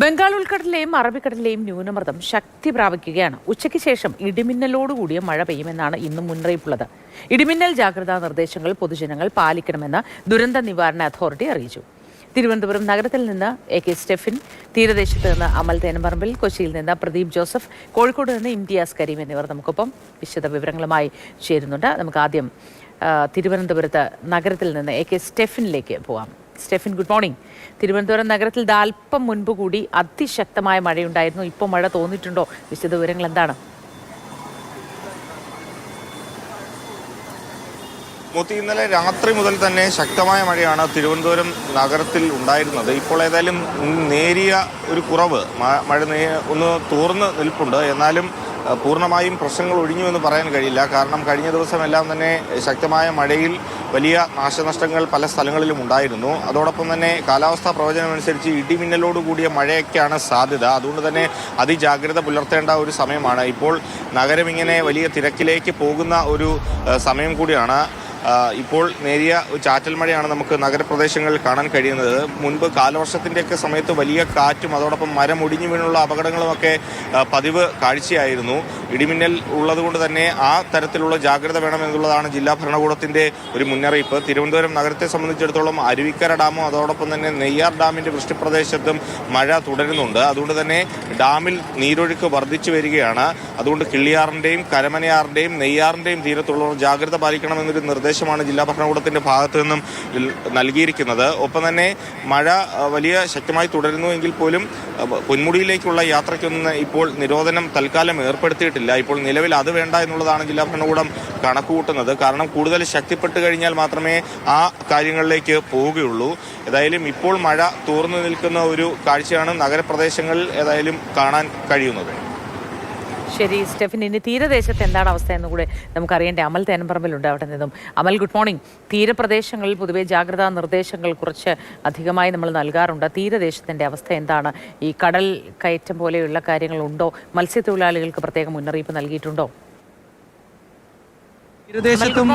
ബംഗാൾ ഉൾക്കടലിലെയും അറബിക്കടലിലെയും ന്യൂനമർദ്ദം ശക്തി പ്രാപിക്കുകയാണ് ഉച്ചയ്ക്ക് ശേഷം ഇടിമിന്നലോടുകൂടിയ മഴ പെയ്യുമെന്നാണ് ഇന്ന് മുന്നറിയിപ്പുള്ളത്. ഇടിമിന്നൽ ജാഗ്രതാ നിർദ്ദേശങ്ങൾ പൊതുജനങ്ങൾ പാലിക്കണമെന്ന് ദുരന്ത നിവാരണ അതോറിറ്റി അറിയിച്ചു. തിരുവനന്തപുരം നഗരത്തിൽ നിന്ന് എ കെ സ്റ്റെഫിൻ തീരദേശത്ത് നിന്ന് അമൽ തേനമ്പറമ്പിൽ കൊച്ചിയിൽ നിന്ന് പ്രദീപ് ജോസഫ് കോഴിക്കോട് നിന്ന് ഇംതിയാസ് കരീം എന്നിവർ നമുക്കൊപ്പം വിശദ വിവരങ്ങളുമായി ചേരുന്നുണ്ട്. നമുക്ക് ആദ്യം തിരുവനന്തപുരത്ത് നഗരത്തിൽ നിന്ന് എ കെ സ്റ്റെഫിനിലേക്ക് പോവാം. Stephin good morning. തിരുവനന്തപുരം നഗരത്തിൽ ദാൽപ്പം മുൻപ് കൂടി അതിശക്തമായ മഴയുണ്ടായിരുന്നു. ഇപ്പോൾ മഴ തോന്നിയിട്ടുണ്ടോ? വിശദ വിവരങ്ങൾ എന്താണ്? മോത്തി ഇന്നലെ രാത്രി മുതൽ തന്നെ ശക്തമായ മഴയാണ് തിരുവനന്തപുരം നഗരത്തിൽ ഉണ്ടായിരുന്നത്. ഇപ്പോൾ ഏതായാലും നേരിയ ഒരു കുറവ്. മഴ ഒന്ന് തോർന്ന് നിൽപ്പുണ്ട്. എന്നാലും പൂർണമായും പ്രശ്നങ്ങൾ ഒഴിഞ്ഞു എന്ന് പറയാൻ കഴിയില്ല. കാരണം കഴിഞ്ഞ ദിവസമെല്ലാം തന്നെ ശക്തമായ മഴയിൽ വലിയ നാശനഷ്ടങ്ങൾ പല സ്ഥലങ്ങളിലും ഉണ്ടായിരുന്നു. അതോടൊപ്പം തന്നെ കാലാവസ്ഥാ പ്രവചനം അനുസരിച്ച് ഇടിമിന്നലോട് കൂടിയ മഴയൊക്കെയാണ് സാധ്യത. അതുകൊണ്ട് തന്നെ അതിജാഗ്രത പുലർത്തേണ്ട ഒരു സമയമാണ്. ഇപ്പോൾ നഗരം ഇങ്ങനെ വലിയ തിരക്കിലേക്ക് പോകുന്ന ഒരു സമയം കൂടിയാണ്. ഇപ്പോൾ നേരിയ ചാറ്റൽ മഴയാണ് നമുക്ക് നഗരപ്രദേശങ്ങളിൽ കാണാൻ കഴിയുന്നത്. മുൻപ് കാലവർഷത്തിന്റെയൊക്കെ സമയത്ത് വലിയ കാറ്റും അതോടൊപ്പം മരം ഒടിഞ്ഞു വീണുള്ള അപകടങ്ങളുമൊക്കെ പതിവ് കാഴ്ചയായിരുന്നു. ഇടിമിന്നൽ ഉള്ളതുകൊണ്ട് തന്നെ ആ തരത്തിലുള്ള ജാഗ്രത വേണമെന്നുള്ളതാണ് ജില്ലാ ഭരണകൂടത്തിന്റെ ഒരു മുന്നറിയിപ്പ്. തിരുവനന്തപുരം നഗരത്തെ സംബന്ധിച്ചിടത്തോളം അരുവിക്കര ഡാമും അതോടൊപ്പം തന്നെ നെയ്യാർ ഡാമിന്റെ വൃഷ്ടിപ്രദേശത്തും മഴ തുടരുന്നുണ്ട്. അതുകൊണ്ട് തന്നെ ഡാമിൽ നീരൊഴുക്ക് വർദ്ധിച്ചു വരികയാണ്. അതുകൊണ്ട് കിള്ളിയാറിന്റെയും കരമനയാറിന്റെയും നെയ്യാറിന്റെയും തീരത്തുള്ളവർ ജാഗ്രത പാലിക്കണമെന്നൊരു നിർദ്ദേശമാണ് ജില്ലാ ഭരണകൂടത്തിന്റെ ഭാഗത്തു നിന്നും നൽകിയിരിക്കുന്നത്. ഒപ്പം തന്നെ മഴ വലിയ ശക്തമായി തുടരുന്നു എങ്കിൽ പോലും പൊന്മുടിയിലേക്കുള്ള യാത്രയ്ക്കൊന്നും ഇപ്പോൾ നിരോധനം തൽക്കാലം ഏർപ്പെടുത്തിയിട്ടില്ല. ഇപ്പോൾ നിലവിൽ അത് വേണ്ട എന്നുള്ളതാണ് ജില്ലാ ഭരണകൂടം കണക്കുകൂട്ടുന്നത്. കാരണം കൂടുതൽ ശക്തിപ്പെട്ട് കഴിഞ്ഞാൽ മാത്രമേ ആ കാര്യങ്ങളിലേക്ക് പോവുകയുള്ളൂ. ഏതായാലും ഇപ്പോൾ മഴ തൂർന്നു നിൽക്കുന്ന ഒരു കാഴ്ചയാണ് നഗരപ്രദേശങ്ങളിൽ ഏതായാലും കാണാൻ കഴിയുന്നത്. ശരി സ്റ്റെഫിൻ ഇനി തീരദേശത്ത് എന്താണ് അവസ്ഥ എന്ന് കൂടെ നമുക്കറിയേണ്ട അമൽ തേനമ്പറമ്പിലുണ്ട് അവിടെ നിന്നും. അമൽ ഗുഡ് മോർണിംഗ് തീരപ്രദേശങ്ങളിൽ പൊതുവെ ജാഗ്രതാ നിർദ്ദേശങ്ങൾ കുറച്ച് അധികമായി നമ്മൾ നൽകാറുണ്ട്. തീരദേശത്തിന്റെ അവസ്ഥ എന്താണ്? ഈ കടൽ കയറ്റം പോലെയുള്ള കാര്യങ്ങളുണ്ടോ? മത്സ്യത്തൊഴിലാളികൾക്ക് പ്രത്യേക മുന്നറിയിപ്പ് നൽകിയിട്ടുണ്ടോ? തീരദേശത്തും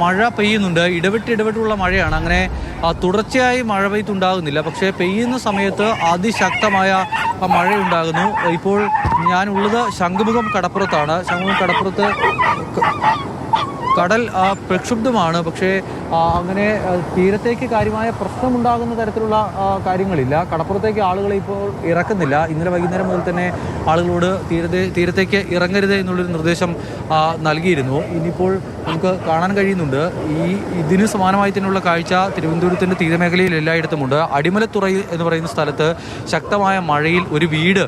മഴ പെയ്യുന്നുണ്ട്. ഇടവിട്ട് ഇടവിട്ടുള്ള മഴയാണ്. അങ്ങനെ തുടർച്ചയായി മഴ പെയ്ത്തുണ്ടാകുന്നില്ല പക്ഷേ പെയ്യുന്ന സമയത്ത് അതിശക്തമായ മഴയുണ്ടാകുന്നു. ഇപ്പോൾ ഞാനുള്ളത് ശംഖുമുഖം കടപ്പുറത്താണ്. ശംഖുമുഖം കടപ്പുറത്ത് കടൽ പ്രക്ഷുബ്ധമാണ്. പക്ഷേ അങ്ങനെ തീരത്തേക്ക് കാര്യമായ പ്രശ്നമുണ്ടാകുന്ന തരത്തിലുള്ള കാര്യങ്ങളില്ല. കടപ്പുറത്തേക്ക് ആളുകളെ ഇപ്പോൾ ഇറക്കുന്നില്ല. ഇന്നലെ വൈകുന്നേരം മുതൽ തന്നെ ആളുകളോട് തീരത്തെ തീരത്തേക്ക് ഇറങ്ങരുത് എന്നുള്ളൊരു നിർദ്ദേശം നൽകിയിരുന്നു. ഇനിയിപ്പോൾ നമുക്ക് കാണാൻ കഴിയുന്നുണ്ട്. ഈ ഇതിന് സമാനമായി തന്നെയുള്ള കാഴ്ച തിരുവനന്തപുരത്തിന്റെ തീരമേഖലയിൽ എല്ലായിടത്തുമുണ്ട് അടിമലത്തുറ എന്ന് പറയുന്ന സ്ഥലത്ത് ശക്തമായ മഴയിൽ ഒരു വീട്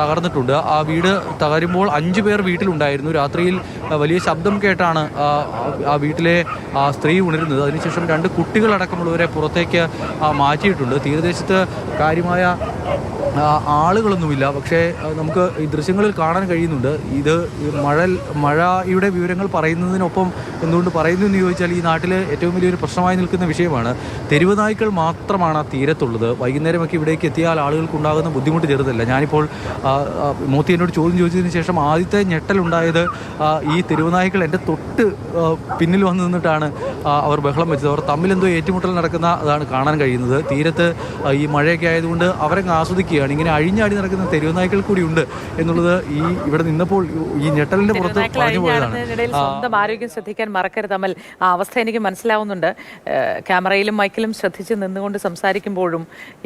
തകർന്നിട്ടുണ്ട്. ആ വീട് തകരുമ്പോൾ അഞ്ച് പേർ വീട്ടിലുണ്ടായിരുന്നു. രാത്രിയിൽ വലിയ ശബ്ദം കേട്ടാണ് ആ, വീട്ടിലെ സ്ത്രീ ഉണരുന്നത് അതിനുശേഷം രണ്ട് കുട്ടികളടക്കമുള്ളവരെ പുറത്തേക്ക് മാറ്റിയിട്ടുണ്ട്. തീരദേശത്ത് കാര്യമായ ആളുകളൊന്നുമില്ല. പക്ഷേ നമുക്ക് ഈ ദൃശ്യങ്ങളിൽ കാണാൻ കഴിയുന്നുണ്ട്. ഇത് മഴ മഴയുടെ വിവരങ്ങൾ പറയുന്നതിനൊപ്പം എന്തുകൊണ്ട് പറയുന്നു എന്ന് ചോദിച്ചാൽ ഈ നാട്ടിൽ ഏറ്റവും വലിയൊരു പ്രശ്നമായി നിൽക്കുന്ന വിഷയമാണ്. തെരുവ് നായ്ക്കൾ മാത്രമാണ് ആ തീരത്തുള്ളത്. വൈകുന്നേരമൊക്കെ ഇവിടേക്ക് എത്തിയാൽ ആളുകൾക്കുണ്ടാകുന്ന ബുദ്ധിമുട്ട് ചെറുതല്ല. ഞാനിപ്പോൾ മൂത്തി എന്നോട് ചോദ്യം ചോദിച്ചതിന് ശേഷം ആദ്യത്തെ ഞെട്ടലുണ്ടായത് ഈ ഈ തെരുവുനായ്ക്കൾ എന്റെ തൊട്ട് പിന്നിൽ വന്നു നിന്നിട്ടാണ് അവർ ബഹളം വെച്ചത്. അവർ തമ്മിലെന്തോ ഏറ്റുമുട്ടൽ നടക്കുന്ന അതാണ് കാണാൻ കഴിയുന്നത്. തീരത്ത് ഈ മഴയൊക്കെ ആയതുകൊണ്ട് അവരങ്ങ് ആസ്വദിക്കുകയാണ് ഇങ്ങനെ അഴിഞ്ഞാടി നടക്കുന്ന തെരുവുനായ്ക്കൾ കൂടി ഉണ്ട് എന്നുള്ളത് ഈ ഇവിടെ നിന്നപ്പോൾ ഈ ഞെട്ടലിന്റെ പുറത്ത് തിരുനായ്ക്കൾ പറഞ്ഞു പോയതാണ്. സ്വന്തം ആരോഗ്യം ശ്രദ്ധിക്കാൻ മറക്കരുത്. അമൽ ആ അവസ്ഥ എനിക്ക് മനസ്സിലാവുന്നുണ്ട്. ക്യാമറയിലും മൈക്കിലും ശ്രദ്ധിച്ച് നിന്നുകൊണ്ട് സംസാരിക്കുമ്പോഴും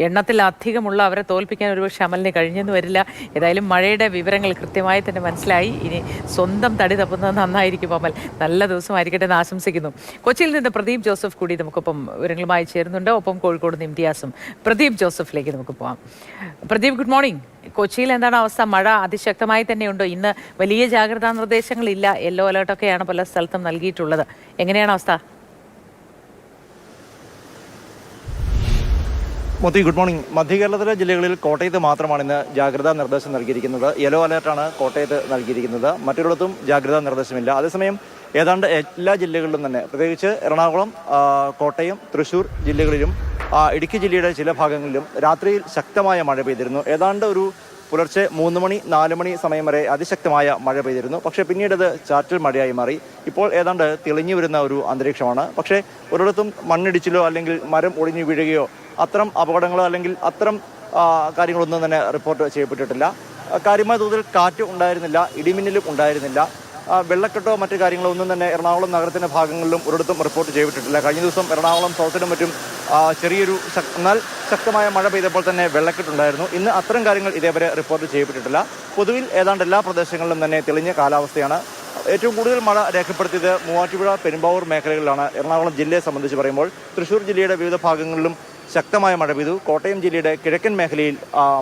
എണ്ണത്തിൽ അധികമുള്ള അവരെ തോൽപ്പിക്കാൻ ഒരുപക്ഷെ അമലിന് കഴിഞ്ഞെന്ന് വരില്ല. ഏതായാലും മഴയുടെ വിവരങ്ങൾ കൃത്യമായി തന്നെ മനസ്സിലായി. ഇനി സ്വന്തം തടി തപ്പുന്നത് നന്നായിരിക്കും അമൽ. നല്ല ദിവസമായിരിക്കട്ടെ എന്ന് ആശംസിക്കുന്നു. കൊച്ചിയിൽ നിന്ന് പ്രദീപ് ജോസഫ് കൂടി നമുക്കൊപ്പം വിവരങ്ങളുമായി ചേരുന്നുണ്ട്. ഒപ്പം കോഴിക്കോട് നിന്ന് ഇംതിയാസും പ്രദീപ് ജോസഫിലേക്ക് നമുക്ക് പോവാം. Pradeep good morning. കൊച്ചിയിൽ എന്താണ് അവസ്ഥ? മഴ അതിശക്തമായി തന്നെയുണ്ടോ. ഇന്ന് വലിയ ജാഗ്രതാ നിർദ്ദേശങ്ങൾ നിർദ്ദേശങ്ങളില്ല. യെല്ലോ അലേർട്ടൊക്കെയാണ് പല സ്ഥലത്തും നൽകിയിട്ടുള്ളത്. എങ്ങനെയാണ് അവസ്ഥ? Mothi good morning. മധ്യ കേരളത്തിലെ ജില്ലകളിൽ കോട്ടയത്ത് മാത്രമാണ് ഇന്ന് ജാഗ്രതാ നിർദ്ദേശം നൽകിയിരിക്കുന്നത്. യെല്ലോ അലേർട്ടാണ് കോട്ടയത്ത് നൽകിയിരിക്കുന്നത്. മറ്റൊരിടത്തും ജാഗ്രതാ നിർദ്ദേശമില്ല. അതേസമയം ഏതാണ്ട് എല്ലാ ജില്ലകളിലും തന്നെ പ്രത്യേകിച്ച് എറണാകുളം കോട്ടയം തൃശൂർ ജില്ലകളിലും ഇടുക്കി ജില്ലയുടെ ചില ഭാഗങ്ങളിലും രാത്രിയിൽ ശക്തമായ മഴ പെയ്തിരുന്നു. ഏതാണ്ട് ഒരു പുലർച്ചെ മൂന്ന് മണി നാല് മണി സമയം വരെ അതിശക്തമായ മഴ പെയ്തിരുന്നു. പക്ഷേ പിന്നീട് അത് ചാറ്റൽ മഴയായി മാറി. ഇപ്പോൾ ഏതാണ്ട് തെളിഞ്ഞു വരുന്ന ഒരു അന്തരീക്ഷമാണ്. പക്ഷേ ഒരിടത്തും മണ്ണിടിച്ചിലോ അല്ലെങ്കിൽ മരം ഒടിഞ്ഞു വീഴുകയോ അത്തരം അപകടങ്ങളോ അല്ലെങ്കിൽ അത്തരം കാര്യങ്ങളൊന്നും തന്നെ റിപ്പോർട്ട് ചെയ്യപ്പെട്ടിട്ടില്ല. കാര്യമായ തോതിൽ കാറ്റ് ഉണ്ടായിരുന്നില്ല ഇടിമിന്നലും ഉണ്ടായിരുന്നില്ല. വെള്ളക്കെട്ടോ മറ്റു കാര്യങ്ങളോ ഒന്നും തന്നെ എറണാകുളം നഗരത്തിന്റെ ഭാഗങ്ങളിലും ഒരിടത്തും റിപ്പോർട്ട് ചെയ്തിട്ടില്ല കഴിഞ്ഞ ദിവസം എറണാകുളം സൗത്തിനും മറ്റും ചെറിയൊരു എന്നാൽ ശക്തമായ മഴ പെയ്തപ്പോൾ തന്നെ വെള്ളക്കെട്ടുണ്ടായിരുന്നു. ഇന്ന് അത്തരം കാര്യങ്ങൾ ഇതേവരെ റിപ്പോർട്ട് ചെയ്യപ്പെട്ടിട്ടില്ല. പൊതുവിൽ ഏതാണ്ട് എല്ലാ പ്രദേശങ്ങളിലും തന്നെ തെളിഞ്ഞ കാലാവസ്ഥയാണ്. ഏറ്റവും കൂടുതൽ മഴ രേഖപ്പെടുത്തിയത് മൂവാറ്റുപുഴ പെരുമ്പാവൂർ മേഖലകളിലാണ്. എറണാകുളം ജില്ലയെ സംബന്ധിച്ച് പറയുമ്പോൾ തൃശ്ശൂർ ജില്ലയുടെ വിവിധ ഭാഗങ്ങളിലും ശക്തമായ മഴ പെയ്തു. കോട്ടയം ജില്ലയുടെ കിഴക്കൻ മേഖലയിൽ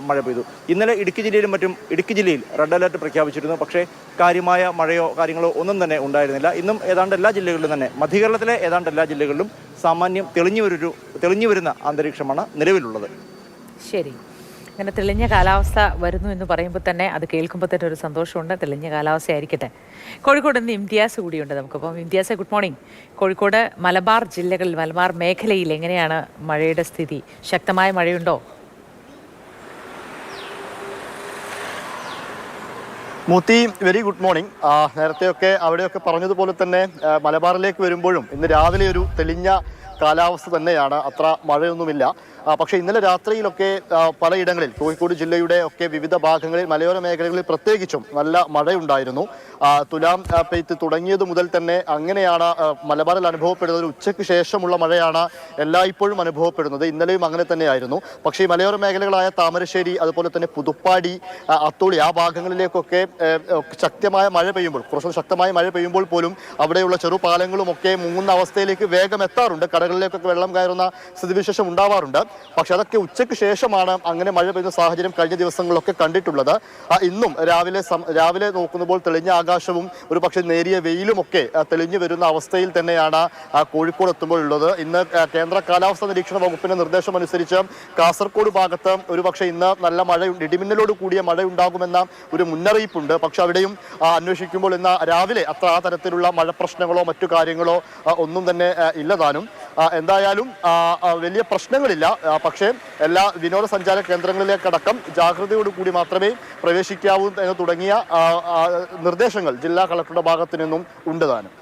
മഴ പെയ്തു. ഇന്നലെ ഇടുക്കി ജില്ലയിലും മറ്റും ഇടുക്കി ജില്ലയിൽ റെഡ് അലർട്ട് പ്രഖ്യാപിച്ചിരുന്നു. പക്ഷേ കാര്യമായ മഴയോ കാര്യങ്ങളോ ഒന്നും തന്നെ ഉണ്ടായിരുന്നില്ല. ഇന്നും ഏതാണ്ട് എല്ലാ ജില്ലകളിലും തന്നെ മധ്യകേരളത്തിലെ ഏതാണ്ട് എല്ലാ ജില്ലകളിലും സാമാന്യം തെളിഞ്ഞു ഒരു തെളിഞ്ഞു വരുന്ന അന്തരീക്ഷമാണ് നിലവിലുള്ളത്. ശരി. അങ്ങനെ തെളിഞ്ഞ കാലാവസ്ഥ വരുന്നു എന്ന് പറയുമ്പോൾ തന്നെ അത് കേൾക്കുമ്പോൾ തന്നെ ഒരു സന്തോഷമുണ്ട്. തെളിഞ്ഞ കാലാവസ്ഥയായിരിക്കട്ടെ. കോഴിക്കോട് നിന്ന് ഇംതിയാസ് കൂടിയുണ്ട് നമുക്കപ്പം ഇംതിയാസ് ഗുഡ് മോർണിംഗ്. കോഴിക്കോട് മലബാർ ജില്ലകളിൽ മലബാർ മേഖലയിൽ എങ്ങനെയാണ് മഴയുടെ സ്ഥിതി? ശക്തമായ മഴയുണ്ടോ? Moothi very good morning. നേരത്തെയൊക്കെ അവിടെയൊക്കെ പറഞ്ഞതുപോലെ തന്നെ മലബാറിലേക്ക് വരുമ്പോഴും ഇന്ന് രാവിലെ ഒരു തെളിഞ്ഞ കാലാവസ്ഥ തന്നെയാണ്. അത്ര മഴയൊന്നുമില്ല. പക്ഷേ ഇന്നലെ രാത്രിയിലൊക്കെ പലയിടങ്ങളിൽ കോഴിക്കോട് ജില്ലയുടെ ഒക്കെ വിവിധ ഭാഗങ്ങളിൽ മലയോര മേഖലകളിൽ പ്രത്യേകിച്ചും നല്ല മഴയുണ്ടായിരുന്നു. തുലാം പെയ്ത്ത് തുടങ്ങിയത് മുതൽ തന്നെ അങ്ങനെയാണ് മലബാറിൽ അനുഭവപ്പെടുന്നത്. ഉച്ചയ്ക്ക് ശേഷമുള്ള മഴയാണ് എല്ലായ്പ്പോഴും അനുഭവപ്പെടുന്നത്. ഇന്നലെയും അങ്ങനെ തന്നെയായിരുന്നു. പക്ഷേ ഈ മലയോര മേഖലകളായ താമരശ്ശേരി അതുപോലെ തന്നെ പുതുപ്പാടി അത്തോളി ആ ഭാഗങ്ങളിലേക്കൊക്കെ ശക്തമായ മഴ പെയ്യുമ്പോൾ കുറച്ചും ശക്തമായ മഴ പെയ്യുമ്പോൾ പോലും അവിടെയുള്ള ചെറുപാലങ്ങളുമൊക്കെ മുങ്ങുന്ന അവസ്ഥയിലേക്ക് വേഗം എത്താറുണ്ട്. കടകളിലേക്കൊക്കെ വെള്ളം കയറുന്ന സ്ഥിതിവിശേഷം ഉണ്ടാവാറുണ്ട്. പക്ഷെ അതൊക്കെ ഉച്ചയ്ക്ക് ശേഷമാണ് അങ്ങനെ മഴ പെയ്യുന്ന സാഹചര്യം കഴിഞ്ഞ ദിവസങ്ങളിലൊക്കെ കണ്ടിട്ടുള്ളത്. ഇന്നും രാവിലെ രാവിലെ നോക്കുമ്പോൾ തെളിഞ്ഞ ആകാശവും ഒരു പക്ഷേ നേരിയ വെയിലും ഒക്കെ തെളിഞ്ഞു വരുന്ന അവസ്ഥയിൽ തന്നെയാണ് കോഴിക്കോട് എത്തുമ്പോൾ ഉള്ളത് ഇന്ന് കേന്ദ്ര കാലാവസ്ഥാ നിരീക്ഷണ വകുപ്പിന്റെ നിർദ്ദേശം അനുസരിച്ച് കാസർഗോഡ് ഭാഗത്ത് ഒരു പക്ഷേ ഇന്ന് നല്ല മഴ ഇടിമിന്നലോട് കൂടിയ മഴ ഉണ്ടാകുമെന്ന ഒരു മുന്നറിയിപ്പുണ്ട്. പക്ഷെ അവിടെയും അന്വേഷിക്കുമ്പോൾ ഇന്ന് രാവിലെ അത്ര ആ തരത്തിലുള്ള മഴ പ്രശ്നങ്ങളോ മറ്റു കാര്യങ്ങളോ ഒന്നും തന്നെ ഇല്ലതാനും എന്തായാലും വലിയ പ്രശ്നങ്ങളില്ല. പക്ഷേ എല്ലാ വിനോദസഞ്ചാര കേന്ദ്രങ്ങളിലേക്കടക്കം ജാഗ്രതയോടുകൂടി മാത്രമേ പ്രവേശിക്കാവൂ എന്ന് തുടങ്ങിയ നിർദ്ദേശങ്ങൾ ജില്ലാ കളക്ടറുടെ ഭാഗത്തു നിന്നും ഉണ്ട് താനും.